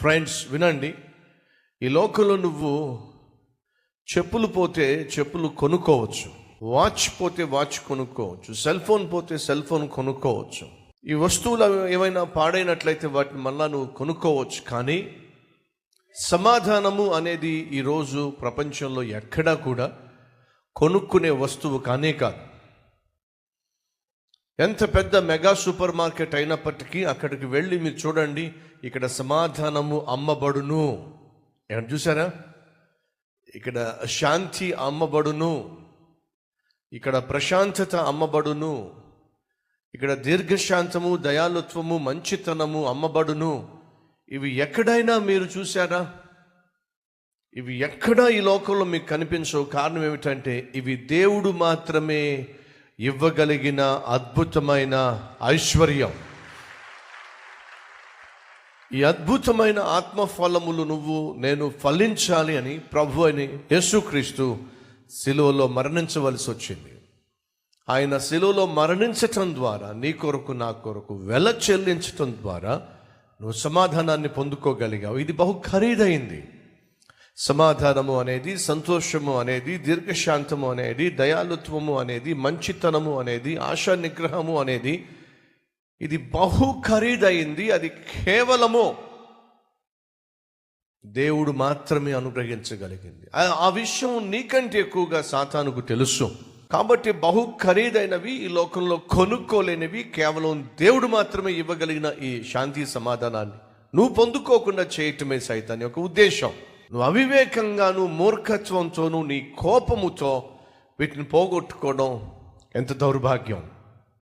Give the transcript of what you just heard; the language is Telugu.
ఫ్రెండ్స్ వినండి. ఈ లోకంలో నువ్వు చెప్పులు పోతే చెప్పులు కొనుక్కోవచ్చు. వాచ్ పోతే వాచ్ కొనుక్కోవచ్చు. సెల్ ఫోన్ పోతే సెల్ ఫోన్ కొనుక్కోవచ్చు. ఈ వస్తువులు ఏమైనా పాడైనట్లయితే వాటిని మళ్ళా నువ్వు కొనుక్కోవచ్చు. కానీ సమాధానము అనేది ఈరోజు ప్రపంచంలో ఎక్కడా కూడా కొనుక్కునే వస్తువు కానే కాదు. ఎంత పెద్ద మెగా సూపర్ మార్కెట్ అయినప్పటికీ అక్కడికి వెళ్ళి మీరు చూడండి ఇక్కడ సమాధానము అమ్మబడును. ఏమన్నా చూసారా ఇక్కడ శాంతి అమ్మబడును. ఇక్కడ ప్రశాంతత అమ్మబడును. ఇక్కడ దీర్ఘశాంతము దయాలుత్వము మంచితనము అమ్మబడును. ఇవి ఎక్కడైనా మీరు చూసారా ఇవి ఎక్కడా ఈ లోకంలో మీకు కనిపించవు. కారణం ఏమిటంటే ఇవి దేవుడు మాత్రమే ఇవ్వగలిగిన అద్భుతమైన ఐశ్వర్యం. ఈ అద్భుతమైన ఆత్మఫలములు నువ్వు నేను ఫలించాలి అని ప్రభు అని యేసుక్రీస్తు శిలువలో మరణించవలసి వచ్చింది. ఆయన శిలువలో మరణించటం ద్వారా నీ కొరకు నా కొరకు వెల చెల్లించటం ద్వారా నువ్వు సమాధానాన్ని పొందుకోగలిగావు. ఇది బహు ఖరీదైంది. సమాధానము అనేది సంతోషము అనేది దీర్ఘశాంతము అనేది దయాలుత్వము అనేది మంచితనము అనేది ఆశా నిగ్రహము అనేది ఇది బహు ఖరీదైంది అది కేవలము దేవుడు మాత్రమే అనుగ్రహించగలిగింది. ఆ- విషయం నీకంటే ఎక్కువగా సాతానుకు తెలుసు. కాబట్టి బహు ఖరీదైనవి ఈ లోకంలో కొనుక్కోలేనివి కేవలం దేవుడు మాత్రమే ఇవ్వగలిగిన ఈ శాంతి సమాధానాన్ని నువ్వు పొందుకోకుండా చేయటమే సైతాన్ని ఒక ఉద్దేశం. నువ్వు అవివేకంగాను మూర్ఖత్వంతోనూ నీ కోపముతో వీటిని పోగొట్టుకోవడం ఎంత దౌర్భాగ్యం.